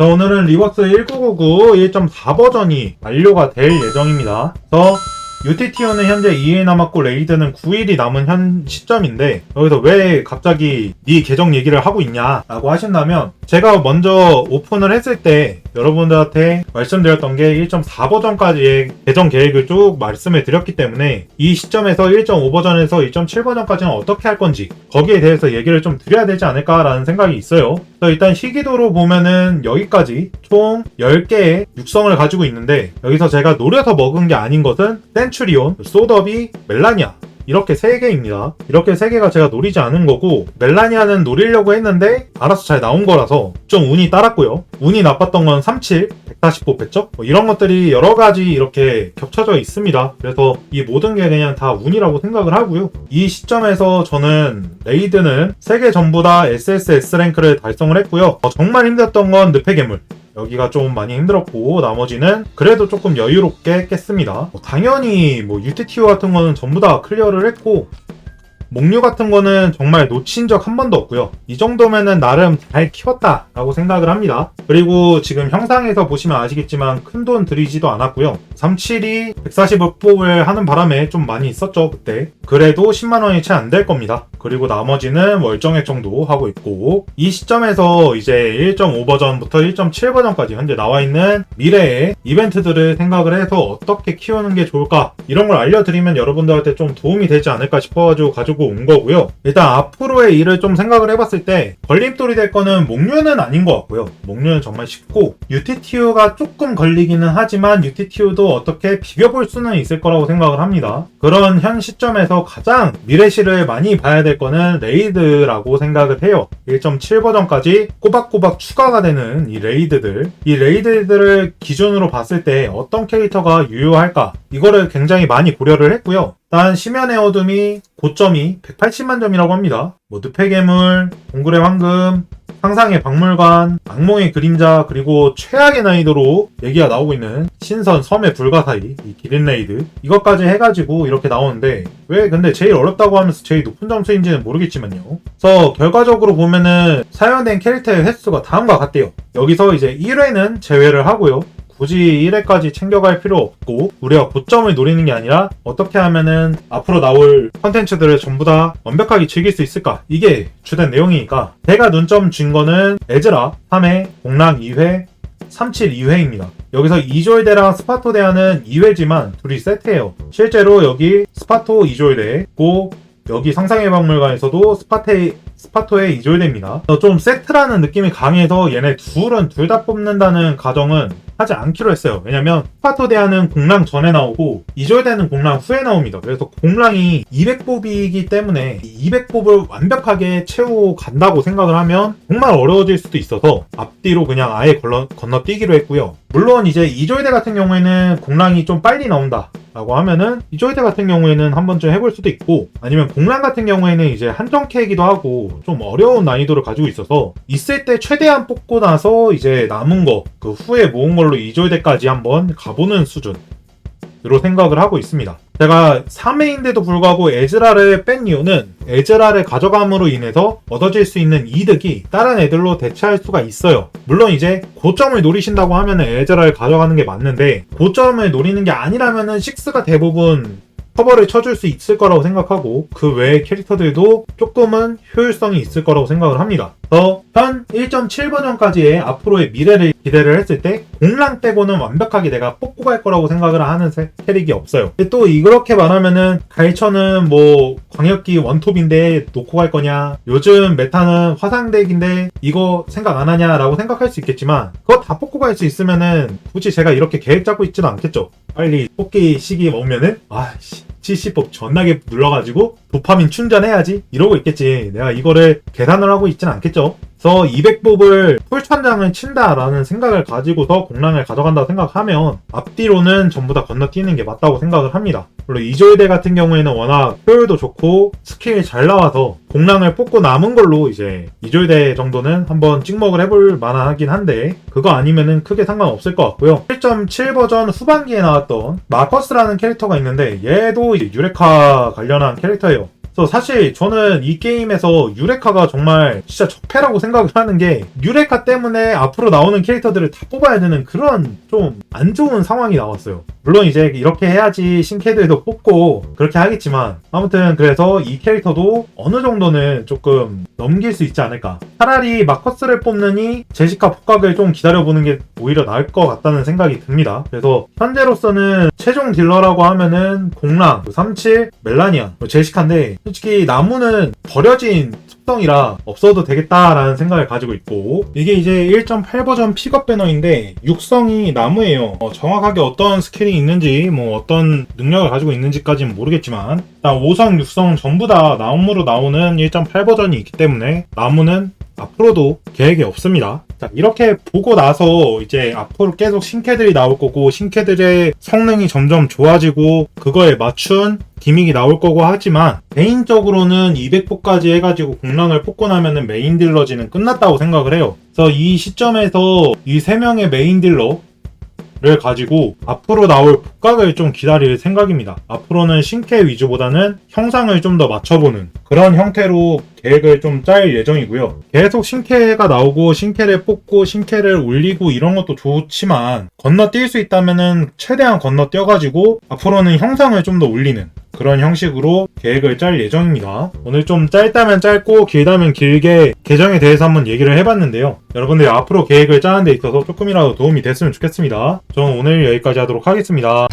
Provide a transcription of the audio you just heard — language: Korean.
자, 오늘은 리버스 1999 1.4 버전이 만료가 될 예정입니다. 그래서 UTTO는 현재 2일 남았고 레이드는 9일이 남은 현 시점인데 여기서 왜 갑자기 네 계정 얘기를 하고 있냐 라고 하신다면 제가 먼저 오픈을 했을 때 여러분들한테 말씀드렸던 게 1.4 버전까지의 계정 계획을 쭉 말씀을 드렸기 때문에 이 시점에서 1.5 버전에서 1.7 버전까지는 어떻게 할 건지 거기에 대해서 얘기를 좀 드려야 되지 않을까라는 생각이 있어요. 일단 시기도로 보면은 여기까지 총 10개의 육성을 가지고 있는데 여기서 제가 노려서 먹은 게 아닌 것은 센츄리온, 소더비, 멜라니아 이렇게 세 개입니다. 이렇게 세 개가 제가 노리지 않은 거고 멜라니아는 노리려고 했는데 알아서 잘 나온 거라서 좀 운이 따랐고요. 운이 나빴던 건 37, 145 배척 뭐 이런 것들이 여러 가지 이렇게 겹쳐져 있습니다. 그래서 이 모든 게 그냥 다 운이라고 생각을 하고요. 이 시점에서 저는 레이드는 세 개 전부 다 SSS 랭크를 달성을 했고요. 어, 정말 힘들었던 건 늪의 괴물. 여기가 좀 많이 힘들었고 나머지는 그래도 조금 여유롭게 깼습니다. 뭐 당연히 뭐 UTTO 같은 거는 전부 다 클리어를 했고 목류 같은 거는 정말 놓친 적 한 번도 없고요. 이 정도면은 나름 잘 키웠다라고 생각을 합니다. 그리고 지금 형상에서 보시면 아시겠지만 큰 돈 들이지도 않았고요. 37이 140을 하는 바람에 좀 많이 있었죠 그때. 그래도 10만 원이 채 안 될 겁니다. 그리고 나머지는 월정액 정도 하고 있고 이 시점에서 이제 1.5 버전부터 1.7 버전까지 현재 나와 있는 미래의 이벤트들을 생각을 해서 어떻게 키우는 게 좋을까 이런 걸 알려드리면 여러분들한테 좀 도움이 되지 않을까 싶어가지고 가지고 온 거고요. 일단 앞으로의 일을 좀 생각을 해봤을 때 걸림돌이 될 거는 목류는 아닌 것 같고요. 목류는 정말 쉽고 UTTU가 조금 걸리기는 하지만 UTTU도 어떻게 비벼볼 수는 있을 거라고 생각을 합니다. 그런 현 시점에서 가장 미래시를 많이 봐야 될 거는 레이드라고 생각을 해요. 1.7 버전까지 꼬박꼬박 추가가 되는 이 레이드들. 이 레이드들을 기준으로 봤을 때 어떤 캐릭터가 유효할까? 이거를 굉장히 많이 고려를 했고요. 일단 심연의 어둠이 고점이 180만 점이라고 합니다. 뭐 늪의 괴물, 동굴의 황금, 상상의 박물관, 악몽의 그림자, 그리고 최악의 난이도로 얘기가 나오고 있는 신선, 섬의 불가사의, 이 기린 레이드 이것까지 해가지고 이렇게 나오는데 왜 근데 제일 어렵다고 하면서 제일 높은 점수인지는 모르겠지만요. 그래서 결과적으로 보면은 사용된 캐릭터의 횟수가 다음과 같대요. 여기서 이제 1회는 제외를 하고요. 굳이 1회까지 챙겨갈 필요 없고 우리가 고점을 노리는 게 아니라 어떻게 하면은 앞으로 나올 컨텐츠들을 전부 다 완벽하게 즐길 수 있을까 이게 주된 내용이니까 제가 눈점 준 거는 에즈라 3회, 공랑 2회, 37 2회입니다. 여기서 이졸대랑 스파토대하는 2회지만 둘이 세트예요. 실제로 여기 스파토 이졸대고 여기 상상의 박물관에서도 스파테 스파토의 이졸대입니다. 어, 좀 세트라는 느낌이 강해서 얘네 둘은 둘 다 뽑는다는 가정은 하지 않기로 했어요. 왜냐면 스파토 대하는 공랑 전에 나오고 이졸대는 공랑 후에 나옵니다. 그래서 공랑이 200뽑이기 때문에 200뽑을 완벽하게 채우고 간다고 생각을 하면 정말 어려워질 수도 있어서 앞뒤로 그냥 아예 걸러, 건너뛰기로 했고요. 물론 이제 이졸대 같은 경우에는 공랑이 좀 빨리 나온다. 라고 하면은 이졸대 같은 경우에는 한 번쯤 해볼 수도 있고 아니면 공랑 같은 경우에는 이제 한정 캐이기도 하고 좀 어려운 난이도를 가지고 있어서 있을 때 최대한 뽑고 나서 이제 남은 거 그 후에 모은 걸로 이졸대까지 한번 가보는 수준 으로 생각을 하고 있습니다. 제가 3회인데도 불구하고 에즈라를 뺀 이유는 에즈라를 가져감으로 인해서 얻어질 수 있는 이득이 다른 애들로 대체할 수가 있어요. 물론 이제 고점을 노리신다고 하면 에즈라를 가져가는 게 맞는데 고점을 노리는 게 아니라면은 6가 대부분 커버를 쳐줄 수 있을 거라고 생각하고 그 외의 캐릭터들도 조금은 효율성이 있을 거라고 생각을 합니다. 그래서 현1.7 버전까지의 앞으로의 미래를 기대를 했을 때 공랑 빼고는 완벽하게 내가 뽑고 갈 거라고 생각을 하는 세- 캐릭이 없어요. 또 이렇게 말하면은 갈처는 뭐 광역기 원톱인데 놓고 갈 거냐 요즘 메타는 화상덱인데 이거 생각 안 하냐라고 생각할 수 있겠지만 그거 다 뽑고 갈 수 있으면은 굳이 제가 이렇게 계획 잡고 있지는 않겠죠. 빨리 뽑기 시기 오면은 아씨 70법 존나게 눌러가지고 도파민 충전해야지 이러고 있겠지 내가 이거를 계산을 하고 있진 않겠죠 그래서 200법을 풀천장을 친다라는 생각을 가지고서 공랑을 가져간다고 생각하면 앞뒤로는 전부 다 건너뛰는 게 맞다고 생각을 합니다. 물론 이졸대 같은 경우에는 워낙 효율도 좋고 스킬이 잘 나와서 공랑을 뽑고 남은 걸로 이제 이졸대 정도는 한번 찍먹을 해볼 만하긴 한데 그거 아니면은 크게 상관없을 것 같고요. 1.7 버전 후반기에 나왔던 마커스라는 캐릭터가 있는데 얘도 유레카 관련한 캐릭터예요 그래서 사실 저는 이 게임에서 유레카가 정말 진짜 적폐라고 생각을 하는 게 유레카 때문에 앞으로 나오는 캐릭터들을 다 뽑아야 되는 그런 좀 안 좋은 상황이 나왔어요. 물론 이제 이렇게 해야지 신캐드에도 뽑고 그렇게 하겠지만 아무튼 그래서 이 캐릭터도 어느 정도는 조금 넘길 수 있지 않을까. 차라리 마커스를 뽑느니 제시카 폭각을 좀 기다려보는 게 오히려 나을 것 같다는 생각이 듭니다. 그래서 현재로서는 최종 딜러라고 하면은 공랑, 37, 멜라니안, 뭐 제시카인데 솔직히 나무는 버려진 특성이라 없어도 되겠다라는 생각을 가지고 있고 이게 이제 1.8 버전 픽업 배너인데 육성이 나무예요. 어, 정확하게 어떤 스킬이 있는지 뭐 어떤 능력을 가지고 있는지까지는 모르겠지만 일단 5성, 6성 전부 다 나무로 나오는 1.8 버전이 있기 때문에 나무는 앞으로도 계획이 없습니다. 자, 이렇게 보고 나서 이제 앞으로 계속 신캐들이 나올 거고 신캐들의 성능이 점점 좋아지고 그거에 맞춘 기믹이 나올 거고 하지만 개인적으로는 200포까지 해가지고 공란을 뽑고 나면은 메인 딜러지는 끝났다고 생각을 해요. 그래서 이 시점에서 이 세 명의 메인 딜러 를 가지고 앞으로 나올 복각을 좀 기다릴 생각입니다. 앞으로는 신캐 위주보다는 형상을 좀 더 맞춰보는 그런 형태로 계획을 좀 짤 예정이고요. 계속 신캐가 나오고 신캐를 뽑고 신캐를 올리고 이런 것도 좋지만 건너뛸 수 있다면은 최대한 건너뛰어가지고 앞으로는 형상을 좀 더 올리는 그런 형식으로 계획을 짤 예정입니다. 오늘 좀 짧다면 짧고 길다면 길게 계정에 대해서 한번 얘기를 해봤는데요. 여러분들이 앞으로 계획을 짜는 데 있어서 조금이라도 도움이 됐으면 좋겠습니다. 저는 오늘 여기까지 하도록 하겠습니다.